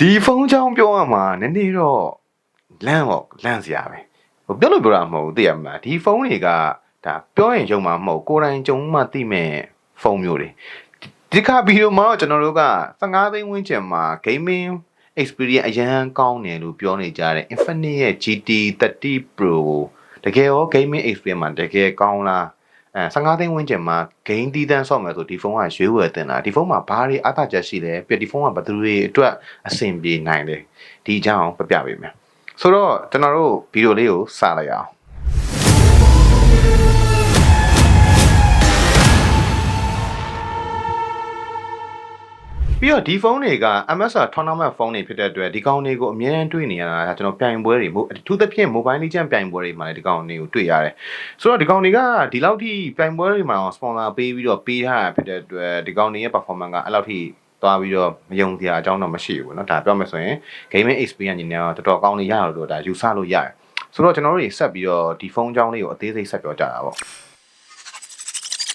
ဒီဖုန်းချောင်းပြောရမှာနည်းနည်းတော့လန့်တော့လန့်စရာပဲဟိုပြောလို့ပြောတာမဟုတ်ဘူးသိရမလားဒီဖုန်းတွေကဒါပြောရင်ယုံမှာမဟုတ်ကိုယ်တိုင်ကြုံမှသိမဲ့ဖုန်းမျိုးတွေဒီခါဗီဒီယိုမှာတော့ကျွန်တော်တို့က15သိန်းဝန်းကျင်မှာ gaming experience အရန်ကောင်းတယ်လို့ပြောနေကြတယ် Infinix ရဲ့ GT 30 Pro တကယ်ရော gaming experience မှာတကယ်ကောင်းလား အဲ15သိန်းဝန်းကျင်မှာ game တီးတန်းဆော့မယ်ဆိုဒီဖုန်းကရွေးဝယ်တင်တာဒီဖုန်းမှာဘာတွေအားသာချက်ရှိလဲပြဒီဖုန်းကဘယ်သူတွေအတွက်အဆင်ပြေနိုင်လဲဒီအကြောင်းပြပြပေးမယ်ဆိုတော့ကျွန်တော်တို့ဗီဒီယိုလေးကိုစလိုက်အောင် ပြီးတော့ဒီဖုန်းတွေက MSR tournament ဖုန်းတွေဖြစ်တဲ့အတွက်ဒီကောင်တွေကိုအများကြီးတွေ့နေရတာကျွန်တော်ပြိုင်ပွဲတွေမို့အထူးသဖြင့် mobile legend ပြိုင်ပွဲတွေမှာလည်းဒီကောင်တွေကိုတွေ့ရတယ်ဆိုတော့ဒီကောင်တွေကဒီလောက်ထိပြိုင်ပွဲတွေမှာ sponsor ပေးပြီးတော့ပေးထားတာဖြစ်တဲ့အတွက်ဒီကောင်တွေရဲ့ performance ကအဲ့လောက်ထိသွားပြီးတော့မယုံစရာအကြောင်းတော့မရှိဘူးเนาะဒါပြောမယ်ဆိုရင် gaming experience ညီနေတော့တော်တော်ကောင်းနေရလို့ဒါယူဆလို့ရတယ်ဆိုတော့ကျွန်တော်တို့တွေဆက်ပြီးတော့ဒီဖုန်းအကြောင်းလေးကိုအသေးစိတ်ဆက်ပြောကြတာပေါ့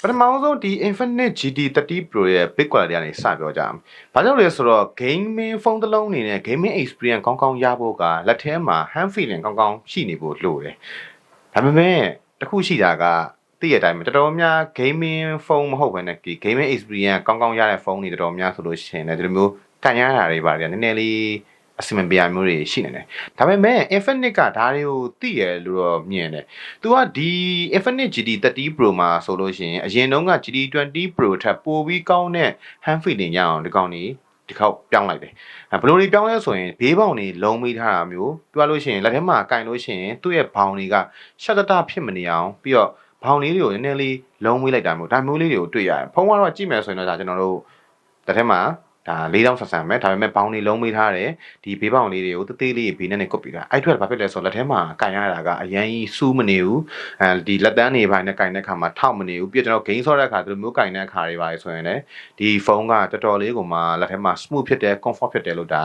ပထမဆုံးဒီ Infinite GT 30 Pro ရဲ့ big quality ကနေစပြောကြအောင်။ဘာကြောင့်လဲဆိုတော့ gaming ဖုန်းတစ်လုံးအနေနဲ့ gaming experience ကောင်းကောင်းရဖို့ကလက်ထဲမှာ hand feeling ကောင်းကောင်းရှိနေဖို့လိုတယ်။ဒါပေမဲ့တစ်ခုရှိတာကသိရတဲ့အတိုင်းပဲတော်တော်များ gaming ဖုန်းမဟုတ်ဘဲနဲ့ဒီ gaming experience ကောင်းကောင်းရတဲ့ဖုန်းတွေတော်တော်များဆိုလို့ရှိရင်လည်းဒီလိုမျိုးကန်ရတာတွေပါတယ်နည်းနည်းလေး အစီအမံပြရမျိုးတွေရှိနေတယ်။ဒါပေမဲ့ Infinite ကဒါတွေကိုသိရလို့တော့မြင်တယ်။ तू ကဒီ Infinite GT 30 Pro မှာဆိုလို့ရှိရင်အရင်တုန်းက GT 20 Pro ထက်ပိုပြီးကောင်းတဲ့ hand feeling ရအောင်ဒီကောင်นี้ဒီခေါက်ပြောင်းလိုက်တယ်။အဲဘယ်လိုတွေပြောင်းလဲဆိုရင်ဘေးပေါင်တွေလုံးမိထားတာမျိုးပြောလို့ရှိရင်လက်ထဲမှာကင်လို့ရှိရင်သူ့ရဲ့ဘောင်တွေကရှက်တတဖြစ်မနေအောင်ပြီးတော့ဘောင်လေးတွေကိုနည်းနည်းလေးလုံးမိလိုက်တာမျိုးဒါမျိုးလေးတွေကိုတွေ့ရတယ်။ဖုန်းကတော့ကြည့်မယ်ဆိုရင်တော့ဒါကျွန်တော်တို့လက်ထဲမှာ ဒါ၄တောင်ဆက်ဆံမယ်ဒါပေမဲ့ဘောင်းလေးလုံးမေးထားတယ်ဒီဘေးဘောင်လေးတွေကိုတသေးလေးဘေးနဲ့နဲ့ကုတ်ပြီးတာအဲ့ထွက်ဘာဖြစ်လဲဆိုတော့လက်ထဲမှာကင်ရတာကအရန်ကြီးစူးမနေဘူးအဲဒီလက်တန်းနေပိုင်းနဲ့ကင်တဲ့ခါမှာထောက်မနေဘူးပြီးတော့ကျွန်တော် gain ဆော့တဲ့ခါဒီလိုမျိုးကင်တဲ့ခါတွေပါဆိုရင်လည်းဒီဖုန်းကတော်တော်လေးကိုမှလက်ထဲမှာ smooth ဖြစ်တယ် comfort ဖြစ်တယ်လို့ဒါ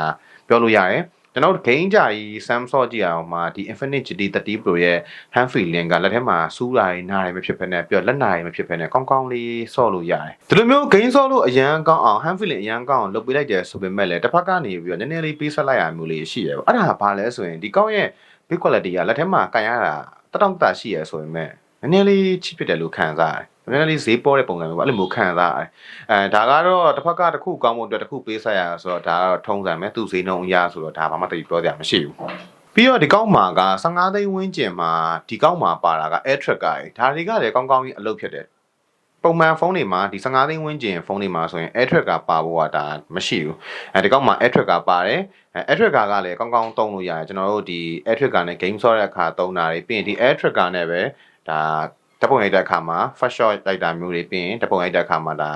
ပြောလို့ရတယ် ကျွန်တော် gain ကြကြီး Samsung ကြည့်အောင်မှာဒီ Infinix GT 30 Pro ရဲ့ hand feeling ကလက်ထဲမှာစူးတာတွေနားတွေမဖြစ်ဖ ೇನೆ ပြီးတော့လက်နာတွေမဖြစ်ဖ ೇನೆ ကောင်းကောင်းလေးဆော့လို့ရတယ်ဒီလိုမျိုး gain ဆော့လို့အရန်ကောင်းအောင် hand feeling အရန်ကောင်းအောင်လုပ်ပေးလိုက်တယ်ဆိုပေမဲ့လည်းတစ်ဖက်ကနေပြီးတော့နည်းနည်းလေးပေးဆက်လိုက်ရမျိုးလေးရှိတယ်ပေါ့အဲ့ဒါဘာလဲဆိုရင်ဒီကောင်းရဲ့ big quality ကလက်ထဲမှာကန်ရတာတတောင့်တရှိရဆိုပေမဲ့နည်းနည်းလေးချစ်ဖြစ်တယ်လို့ခံစားရတယ် နည်းနည်းလေးဈေးပေါ်တဲ့ပုံစံမျိုးပေါ့အဲ့လိုမျိုးခံစားရတယ်အဲဒါကတော့တစ်ဖက်ကတစ်ခုကောင်းဖို့အတွက်တစ်ခုပေးဆက်ရဆိုတော့ဒါကတော့ထုံးစံပဲသူ့ဈေးနှုန်းအရဆိုတော့ဒါဘာမှတိပြောကြမရှိဘူးပြီးတော့ဒီကောက်မှာက15သိန်းဝန်းကျင်မှာဒီကောက်မှာပါတာက air tracker တွေဒါတွေကလည်းကောင်းကောင်းကြီးအလုပ်ဖြစ်တယ်ပုံမှန်ဖုန်းတွေမှာဒီ15သိန်းဝန်းကျင်ဖုန်းတွေမှာဆိုရင် air tracker ပါဖို့ကဒါမရှိဘူးအဲဒီကောက်မှာ air tracker ပါတယ်အဲ air tracker ကလည်းကောင်းကောင်းသုံးလို့ရတယ်ကျွန်တော်တို့ဒီ air tracker နဲ့ game ဆော့တဲ့အခါသုံးတာတွေပြီးရင်ဒီ air tracker နဲ့ပဲဒါ ဓပုံရိုက်တဲ့အခါမှာ fast shot လိုက်တာမျိုးတွေပြီးရင်ဓပုံရိုက်တဲ့အခါမှာဒါ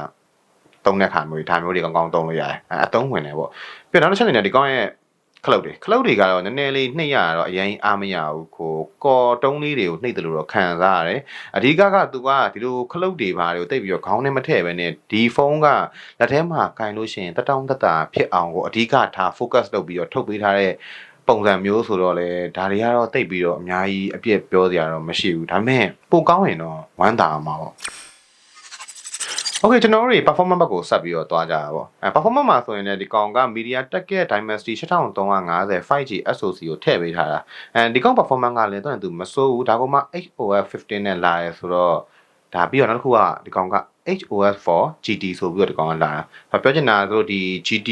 သုံးတဲ့အခါမျိုးတွေဒါမျိုးတွေကောင်းကောင်းသုံးလို့ရတယ်အဲအသုံးဝင်တယ်ပေါ့ပြီးတော့နောက်တစ်ချက်အနေနဲ့ဒီကောင်းရဲ့ခလုတ်တွေခလုတ်တွေကတော့နည်းနည်းလေးနှိပ်ရတော့အရင်အားမရဘူးကိုကော်တုံးလေးတွေကိုနှိပ်တယ်လို့တော့ခံစားရတယ်အဓိကကသူကဒီလိုခလုတ်တွေပါတွေကိုတိတ်ပြီးတော့ခေါင်းနဲ့မထည့်ပဲနဲ့ဒီဖုန်းကလက်ထဲမှာကင်လို့ရှိရင်တတောင်းတတာဖြစ်အောင်ကိုအဓိကထား focus လုပ်ပြီးတော့ထုတ်ပေးထားတဲ့ ပုံစံမျိုးဆိုတော့လေဒါတွေကတော့တိတ်ပြီးတော့အများကြီးအပြည့်ပြောစရာတော့မရှိဘူးဒါပေမဲ့ပိုကောင်းရင်တော့ဝမ်းသာမှာပေါ့ Okay ကျွန်တော်တို့တွေ performance ဘက်ကိုဆက်ပြီးတော့သွားကြတာပေါ့အဲ performance မှာဆိုရင်လည်းဒီကောင်က MediaTek ရဲ့ Dimensity 6350 5G SoC ကိုထည့်ပေးထားတာအဲဒီကောင် performance ကလည်းတော့သူမစိုးဘူးဒါကမှ HOF 15နဲ့လာရဲဆိုတော့ဒါပြီးတော့နောက်တစ်ခုကဒီကောင်က HOS 4 GT ဆိုပြီးတော့ဒီကောင်ကလာတာပြောချင်တာဆိုဒီ GT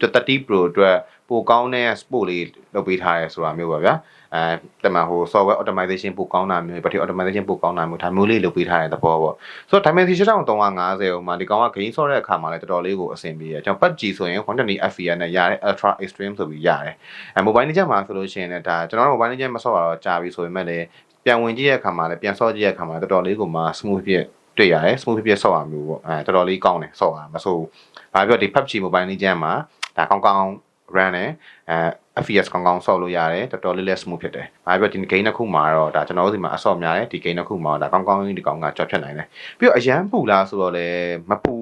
30 Pro အတွက်ပိုကောင်းတဲ့ sport လေးလုပ်ပေးထားရဲဆိုတာမျိုးပါဗျာအဲတမန်ဟို software automation ပိုကောင်းတာမျိုး battery automation ပိုကောင်းတာမျိုးဒါမျိုးလေးလုပ်ပေးထားတဲ့သဘောပေါ့ဆိုတော့ Dimensity 6350ဟိုမှာဒီကောင်က gain ဆော့တဲ့အခါမှာလည်းတော်တော်လေးကိုအဆင်ပြေတယ်ကျွန်တော် PUBG ဆိုရင် 120 FPS နဲ့ရတဲ့ Ultra Extreme ဆိုပြီးရတယ်အဲ mobile legend မှာဆိုလို့ရှိရင်လည်းဒါကျွန်တော်တို့ mobile legend မဆော့တော့ကြာပြီဆိုပေမဲ့လည်းပြန်ဝင်ကြည့်တဲ့အခါမှာလည်းပြန်ဆော့ကြည့်တဲ့အခါမှာတော်တော်လေးကိုမှ smooth ဖြစ် တွေ့ရတယ် smooth ဖြစ်ဆော့ရမျိုးပေါ့အဲတော်တော်လေးကောင်းတယ်ဆော့ရမဆိုးဘူးဘာပြောဒီ PUBG mobile legend မှာဒါကောင်းကောင်း run တယ်အဲ FPS ကောင်းကောင်းဆော့လို့ရတယ်တော်တော်လေးလေး smooth ဖြစ်တယ်။ဘာပြောဒီ game တစ်ခုမှာတော့ဒါကျွန်တော်တို့ဒီမှာအဆော့များတယ်ဒီ game တစ်ခုမှာဒါကောင်းကောင်းဒီကောင်ကကြော့ဖြတ်နိုင်တယ်။ပြီးတော့အရန်ပူလားဆိုတော့လည်းမပူ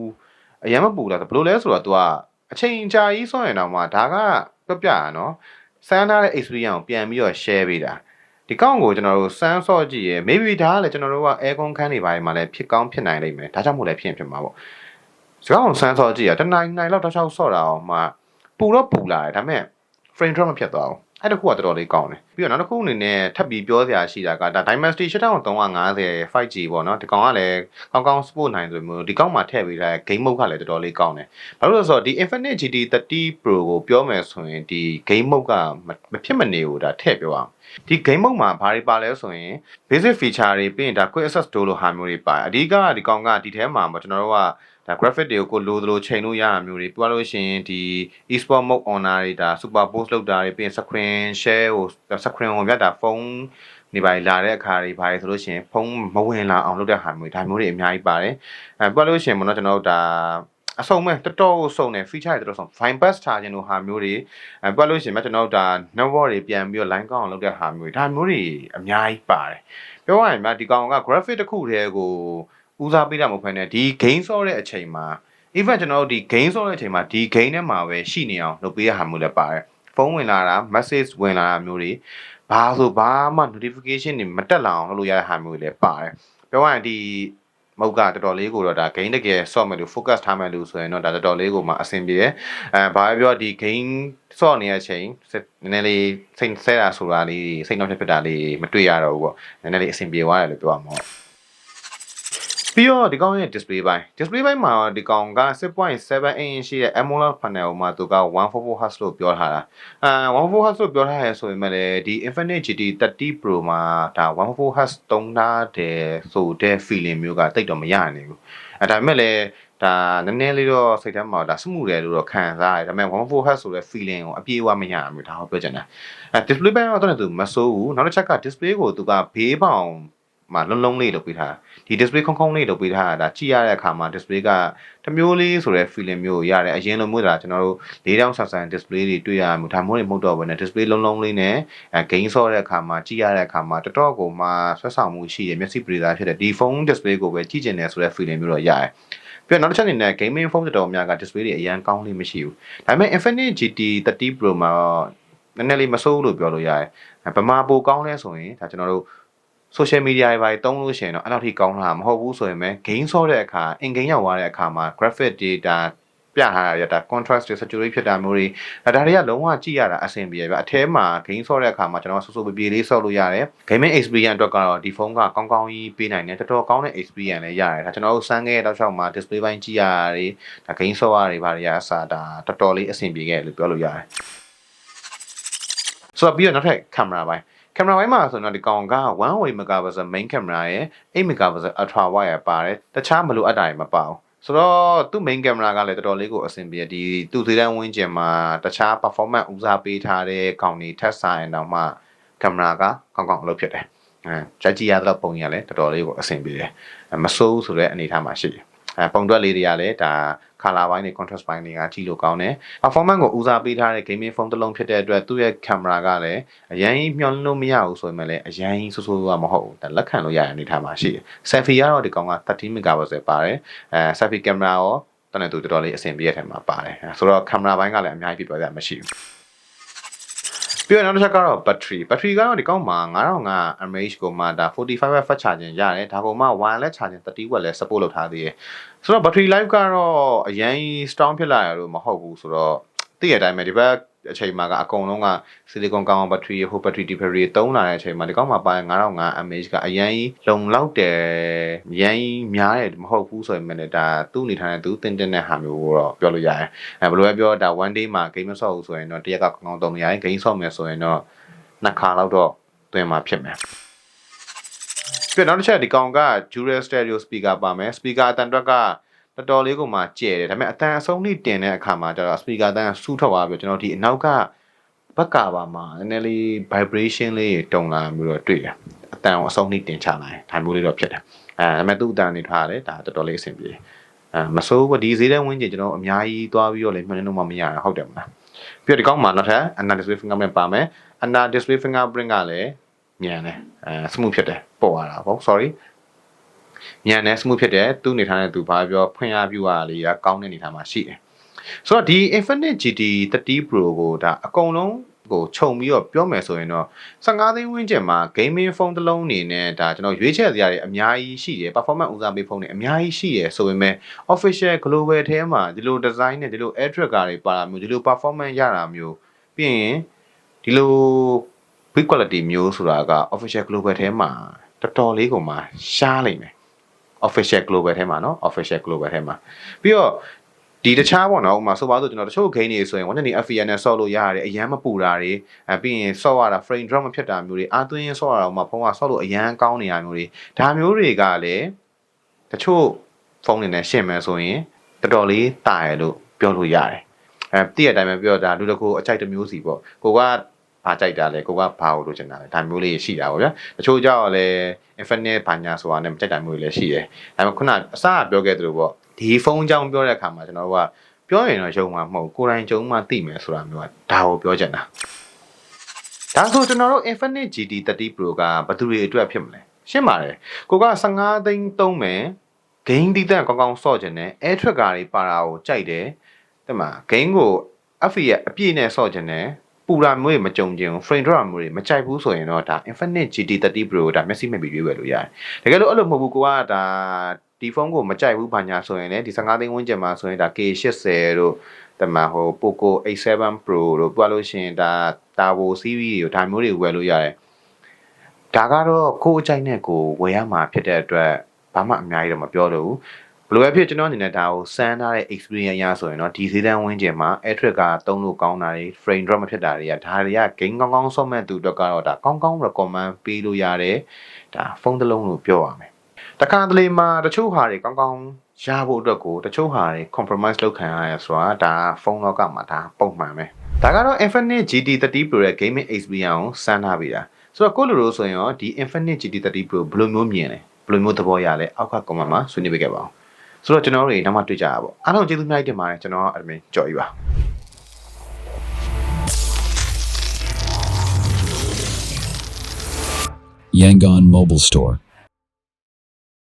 အရန်မပူလားဘယ်လိုလဲဆိုတော့ तू ကအချိန်ကြာကြီးဆော့ရင်တော့မှဒါကပြပြရနော်။စမ်းထားတဲ့ experience ကိုပြန်ပြီးတော့ share ပေးတာ။ ဒီကောင့်ကိုကျွန်တော်တို့စမ်းဆော့ကြည့်ရယ် maybe ဒါကလည်းကျွန်တော်တို့က aircon ခန်းနေပါတယ်မှာလည်းဖြစ်ကောင်းဖြစ်နိုင်လိမ့်မယ်။ဒါကြောင့်မို့လည်းဖြစ်ရင်ဖြစ်မှာပေါ့။စကားကိုစမ်းဆော့ကြည့်ရတနိုင်နိုင်လောက်တစ်ချောက်ဆော့တာအောင်မှပူတော့ပူလာတယ်ဒါပေမဲ့ frame drop မဖြစ်သွားဘူး အဲ့တခုကတော်တော်လေးကောင်းတယ်ပြီးတော့နောက်တစ်ခုအနေနဲ့ထပ်ပြီးပြောစရာရှိတာကဒါ Dynasty 8350 5G ပေါ့နော်ဒီကောင်ကလည်းကောင်းကောင်း support နိုင်တယ်မျိုးဒီကောင်မှာထည့်ပေးထားတဲ့ game mode ကလည်းတော်တော်လေးကောင်းတယ်ဘာလို့လဲဆိုတော့ဒီ Infinite GT 30 Pro ကိုပြောမယ်ဆိုရင်ဒီ game mode ကမဖြစ်မနေဘူးဒါထည့်ပြောအောင်ဒီ game mode မှာဘာတွေပါလဲဆိုရင် basic feature တွေပြီးရင်ဒါ quick access door လိုဟာမျိုးတွေပါတယ်အဓိကကဒီကောင်ကဒီထဲမှာကျွန်တော်တို့က ဒါ graphic တွေကိုကိုလိုသလိုချိန်လို့ရတာမျိုးတွေပြောလို့ရှိရင်ဒီ e-sport mode honor တွေဒါ super post လောက်တာတွေပြီးရင် screen share ကို screen ကိုပြတာဖုန်းနေပါလာတဲ့အခါတွေပါတယ်ဆိုလို့ရှိရင်ဖုန်းမဝင်လာအောင်လုပ်တဲ့ဟာမျိုးဒါမျိုးတွေအများကြီးပါတယ်အဲပြောလို့ရှိရင်မနော်ကျွန်တော်တို့ဒါအဆုံးမဲ့တော်တော်ကိုစုံတယ် feature တွေတော်တော်ဆုံး fine bus ထားခြင်းတို့ဟာမျိုးတွေအဲပြောလို့ရှိရင်မကျွန်တော်တို့ဒါ network တွေပြန်ပြီးတော့ line ကောင်းအောင်လုပ်တဲ့ဟာမျိုးတွေဒါမျိုးတွေအများကြီးပါတယ်ပြောရရင်မဒီကောင်က graphic တစ်ခုတည်းကို ဦးစားပေးတာမဟုတ်ဘဲနဲ့ဒီ game ဆော့တဲ့အချိန်မှာ even ကျွန်တော်တို့ဒီ game ဆော့တဲ့အချိန်မှာဒီ game ထဲမှာပဲရှိနေအောင်လုပ်ပေးရဟာမျိုးလည်းပါတယ်ဖုန်းဝင်လာတာ message ဝင်လာတာမျိုးတွေဘာဆိုဘာမှ notification တွေမတက်လာအောင်လုပ်လို့ရတဲ့ဟာမျိုးတွေလည်းပါတယ်ပြောရရင်ဒီမဟုတ်ကတော်တော်လေးကိုတော့ဒါ game တကယ်ဆော့မယ်လို့ focus ထားမယ်လို့ဆိုရင်တော့ဒါတော်တော်လေးကိုမှအဆင်ပြေတယ်အဲဘာပဲပြောဒီ game ဆော့နေတဲ့အချိန်နည်းနည်းလေးစိတ်ဆဲတာဆိုတာလေးစိတ်နှောက်ဖြစ်တာလေးမတွေ့ရတော့ဘူးပေါ့နည်းနည်းလေးအဆင်ပြေသွားတယ်လို့ပြောရမှာပေါ့ ပြီးတော့ဒီကောင်ရဲ့ display ပိုင်း display ပိုင်းမှာဒီကောင်က6.7 inch ရှိတဲ့ AMOLED panel မှာသူက144 Hz လို့ပြောထားတာအဲ144 Hz လို့ပြောထားရဲဆိုရင်လည်းဒီ Infinite GT 30 Pro မှာဒါ144 Hz တုံးထားတယ်ဆိုတဲ့ feeling မျိုးကတိတ်တော့မရနိုင်ဘူးအဲဒါပေမဲ့လည်းဒါနည်းနည်းလေးတော့စိတ်ထဲမှာဒါစမှုတယ်လို့တော့ခံစားရတယ်ဒါပေမဲ့144 Hz ဆိုတဲ့ feeling ကိုအပြည့်အဝမရဘူးဒါကိုပြောချင်တာအဲ display ပိုင်းကတော့သူမစိုးဘူးနောက်တစ်ချက်က display ကိုသူကဘေးပေါင် မှာလုံးလုံးလေးလုပ်ပေးထားဒီ display ခုံခုံလေးလုပ်ပေးထားတာဒါကြည့်ရတဲ့အခါမှာ display ကတစ်မျိုးလေးဆိုတဲ့ feeling မျိုးကိုရတယ်အရင်လိုမျိုးဒါကျွန်တော်တို့4000ဆန်ဆန် display တွေတွေ့ရမှာဒါမျိုးတွေမဟုတ်တော့ဘဲနဲ့ display လုံးလုံးလေးနဲ့အဲ game ဆော့တဲ့အခါမှာကြည့်ရတဲ့အခါမှာတော်တော်ကိုမှဆွဲဆောင်မှုရှိရမျက်စိပရိသတ်ဖြစ်တဲ့ဒီ phone display ကိုပဲကြည့်ကျင်တယ်ဆိုတဲ့ feeling မျိုးတော့ရတယ်ပြီးတော့နောက်တစ်ချက်အနေနဲ့ gaming phone တော်တော်များက display တွေအရန်ကောင်းလေးမရှိဘူးဒါပေမဲ့ Infinite GT 30 Pro မှာနည်းနည်းလေးမဆိုးလို့ပြောလို့ရတယ်ဗမာပိုကောင်းလဲဆိုရင်ဒါကျွန်တော်တို့ social media တွေပါတုံးလို့ရှိရင်တော့အဲ့လောက်ထိကောင်းတာမဟုတ်ဘူးဆိုရင်ပဲ game ဆော့တဲ့အခါ in game ရောက်သွားတဲ့အခါမှာ graphic data ပြထားရတာ contrast တွေ saturate ဖြစ်တာမျိုးတွေဒါတွေကလုံးဝကြည့်ရတာအဆင်ပြေပဲအထဲမှာ game ဆော့တဲ့အခါမှာကျွန်တော်ဆူဆူပြေပြေလေးဆော့လို့ရတယ် gaming experience အတွက်ကတော့ဒီဖုန်းကကောင်းကောင်းကြီးပေးနိုင်တယ်တော်တော်ကောင်းတဲ့ experience လည်းရတယ်ဒါကျွန်တော်တို့စမ်းခဲ့တဲ့တောက်လျှောက်မှာ display ပိုင်းကြည့်ရတာတွေဒါ game ဆော့ရတွေဘာတွေရအစားဒါတော်တော်လေးအဆင်ပြေခဲ့လို့ပြောလို့ရတယ်ဆိုတော့ပြီးတော့နောက်ထပ် camera ပိုင်း ကင်မရာပိုင်းမှာဆိုတော့ဒီကောင်က1 megapixel main camera ရဲ့8 megapixel ultra wide ရပါတယ်တခြားမလိုအပ်တာတွေမပါဘူးဆိုတော့သူ့ main camera ကလည်းတော်တော်လေးကိုအဆင်ပြေဒီသူ့သေးတန်းဝင်းကျင်မှာတခြား performance ဦးစားပေးထားတဲ့ကောင်တွေထက်ဆိုင်တော့မှကင်မရာကကောင်းကောင်းအလုပ်ဖြစ်တယ်အဲကြကြည့်ရတော့ပုံရလဲတော်တော်လေးကိုအဆင်ပြေတယ်မဆိုးဆိုတဲ့အနေအထားမှာရှိတယ်အဲ ပုံတွက်လေးတွေကလည်းဒါ color ဘိုင်းတွေ contrast ဘိုင်းတွေကကြည့်လို့ကောင်းတယ် performance ကိုဦးစားပေးထားတဲ့ gaming phone တစ်လုံးဖြစ်တဲ့အတွက်သူ့ရဲ့ camera ကလည်းအရင်မျှော်လင့်လို့မရဘူးဆိုရင်လည်းအရင်ဆိုးဆိုးကမဟုတ်ဘူးဒါလက်ခံလို့ရတဲ့အနေအထားမှာရှိတယ် selfie ကတော့ဒီကောင်က13 megapixel ပါတယ်အဲ selfie camera ရောတနေ့သူတော်တော်လေးအဆင်ပြေတဲ့ထဲမှာပါတယ်ဆိုတော့ camera ဘိုင်းကလည်းအများကြီးပြပြောရမရှိဘူး ပြီးတော့နောက်တစ်ချက်ကတော့ battery battery ကတော့ဒီကောက်မှာ9005 mAh ကိုမှဒါ45 watt fast charging ရတယ်ဒါကောင်မှ wireless charging 30 watt လည်း support လုပ်ထားသေးတယ်ဆိုတော့ battery life ကတော့အရင် strong ဖြစ်လာရလို့မဟုတ်ဘူးဆိုတော့ သိရတဲ့အတိုင်းပဲဒီဘက်အချိန်မှာကအကုန်လုံးက silicon ကောင်းအောင် battery ဟို battery battery တုံးလာတဲ့အချိန်မှာဒီကောက်မှာပါ9005 mAh ကအရင်လုံလောက်တယ်အရင်များတယ်မဟုတ်ဘူးဆိုရင်လည်းဒါသူ့အနေထားနဲ့သူတင်တင်တဲ့ဟာမျိုးကိုတော့ပြောလို့ရတယ်အဲဘယ်လိုပဲပြောဒါ one day မှာ game ဆော့ဘူးဆိုရင်တော့တရက်ကကောင်းကောင်းတုံးရတယ် game ဆော့မယ်ဆိုရင်တော့နှစ်ခါလောက်တော့တွင်မှာဖြစ်မယ်ပြနောက်တစ်ချက်ဒီကောင်က dual stereo speaker ပါမယ် speaker အတန်တွက်က တော်တော်လေးကိုမှကျဲတယ်ဒါပေမဲ့အတန်အဆုံးလေးတင်တဲ့အခါမှာကျတော့ speaker အတန်ဆူးထွက်သွားပြီးကျွန်တော်ဒီအနောက်ကဘက်ကပါမှာနည်းနည်းလေး vibration လေးတုံလာမျိုးတော့တွေ့တယ်အတန်ကိုအဆုံးလေးတင်ချလိုက်ဒါမျိုးလေးတော့ဖြစ်တယ်အဲဒါပေမဲ့သူ့အတန်နေထားတယ်ဒါတော်တော်လေးအဆင်ပြေအဲမစိုးဘူးဒီဈေးတဲ့ဝင်းကျင်ကျွန်တော်အများကြီးသွားပြီးတော့လည်းမျှော်လင့်လို့မှမရတာဟုတ်တယ်မလားပြီးတော့ဒီကောက်မှာနောက်ထပ် under display fingerprint ပါမယ် under display fingerprint ကလည်းမြန်တယ်အဲ smooth ဖြစ်တယ်ပေါ်လာတာပေါ့ sorry မြန်တယ် smooth ဖြစ်တယ်သူ့နေထားတဲ့သူဘာပြောဖွင့်ရပြူရလေးကကောင်းတဲ့နေထားမှာရှိတယ်ဆိုတော့ဒီ Infinite GT 30 Pro ကိုဒါအကုန်လုံးကိုခြုံပြီးတော့ပြောမယ်ဆိုရင်တော့15သိန်းဝန်းကျင်မှာ gaming phone တစ်လုံးအနေနဲ့ဒါကျွန်တော်ရွေးချယ်စရာတွေအများကြီးရှိတယ် performance ဦးစားပေးဖုန်းတွေအများကြီးရှိတယ်ဆိုပေမဲ့ official global ထဲမှာဒီလို design နဲ့ဒီလို air tracker တွေပါတာမျိုးဒီလို performance ရတာမျိုးပြီးရင်ဒီလို big quality မျိုးဆိုတာက official global ထဲမှာတော်တော်လေးကိုမှရှားလိမ့်မယ် official global ထဲမှာเนาะ official global ထဲမှာပြီးတော့ဒီတခြားပေါ့နော်ဥပမာဆိုပါစို့ကျွန်တော်တချို့ game တွေဆိုရင်120 FPS နဲ့ဆော့လို့ရတယ်အရန်မပူတာတွေအဲပြီးရင်ဆော့ရတာ frame drop မဖြစ်တာမျိုးတွေအာသွင်းရင်ဆော့ရတာဥပမာဖုန်းကဆော့လို့အရန်ကောင်းနေရမျိုးတွေဒါမျိုးတွေကလည်းတချို့ဖုန်းတွေနဲ့ရှင်းမယ်ဆိုရင်တော်တော်လေးတာရလို့ပြောလို့ရတယ်အဲတည့်ရတိုင်းပဲပြောတာလူတကူအကြိုက်တစ်မျိုးစီပေါ့ကိုက ဘာကြိုက်တာလဲကိုကဘာကိုလိုချင်တာလဲဒါမျိုးလေးရှိတာပေါ့ဗျာတချို့ကြောက်လည်း infinite ဘာညာဆိုတာနဲ့မကြိုက်တာမျိုးတွေလည်းရှိတယ်ဒါပေမဲ့ခုနအစကပြောခဲ့သလိုပေါ့ဒီဖုန်းအကြောင်းပြောတဲ့အခါမှာကျွန်တော်တို့ကပြောရင်တော့ယုံမှာမဟုတ်ဘူးကိုယ်တိုင်ကြုံမှသိမယ်ဆိုတာမျိုးကဒါကိုပြောချင်တာဒါဆိုကျွန်တော်တို့ Infinite GT 30 Pro ကဘယ်သူတွေအတွက်ဖြစ်မလဲရှင်းပါတယ်ကိုက15သိန်းသုံးမယ် game တီးတဲ့ကောင်းကောင်းဆော့ချင်တယ် air tracker တွေပါတာကိုကြိုက်တယ်တဲ့မှာ game ကို FPS အပြည့်နဲ့ဆော့ချင်တယ် ပူတာမျိုးတွေမကြုံကျင်ဘူး frame drop မျိုးတွေမကြိုက်ဘူးဆိုရင်တော့ဒါ Infinite GT 30 Pro ဒါမျက်စိမဲ့ပြီးရွေးဝယ်လို့ရတယ်တကယ်လို့အဲ့လိုမဟုတ်ဘူးကိုကဒါဒီဖုန်းကိုမကြိုက်ဘူးဘာညာဆိုရင်လည်းဒီ15သိန်းဝန်းကျင်မှာဆိုရင်ဒါ K80 တို့တမန်ဟို Poco A7 Pro တို့ပြောလို့ရှိရင်ဒါ Turbo series တွေဒါမျိုးတွေဝယ်လို့ရတယ်ဒါကတော့ကိုယ်အကြိုက်နဲ့ကိုယ်ဝယ်ရမှာဖြစ်တဲ့အတွက်ဘာမှအများကြီးတော့မပြောလို့ဘူး ဘယ်လိုပဲဖြစ်ကျွန်တော်အနေနဲ့ဒါကိုစမ်းထားတဲ့ experience ရဆိုရင်တော့ဒီဈေးတန်းဝန်းကျင်မှာ air track ကတုံးလို့ကောင်းတာတွေ frame drop မဖြစ်တာတွေကဒါတွေက game ကောင်းကောင်းဆော့မဲ့သူအတွက်ကတော့ဒါကောင်းကောင်း recommend ပေးလို့ရတယ်ဒါဖုန်းတစ်လုံးလို့ပြောရမယ်တခါတလေမှာတချို့ဟာတွေကောင်းကောင်းရဖို့အတွက်ကိုတချို့ဟာတွေ compromise လုပ်ခံရရဆိုတာဒါဖုန်းလောကမှာဒါပုံမှန်ပဲဒါကတော့ Infinite GT 30 Pro ရဲ့ gaming experience ကိုစမ်းထားပေးတာဆိုတော့ကိုလိုလိုဆိုရင်ရောဒီ Infinite GT 30 Pro ဘယ်လိုမျိုးမြင်လဲဘယ်လိုမျိုးသဘောရလဲအောက်က comment မှာဆွေးနွေးပေးခဲ့ပါဦး ဆိုတော့ကျွန်တော်တို့တွေနောက်မှတွေ့ကြရပါအားလုံးကျေးဇူးများတင်ပါတယ်ကျွန်တော် admin ကြော်ကြီးပါ Yangon Mobile Store.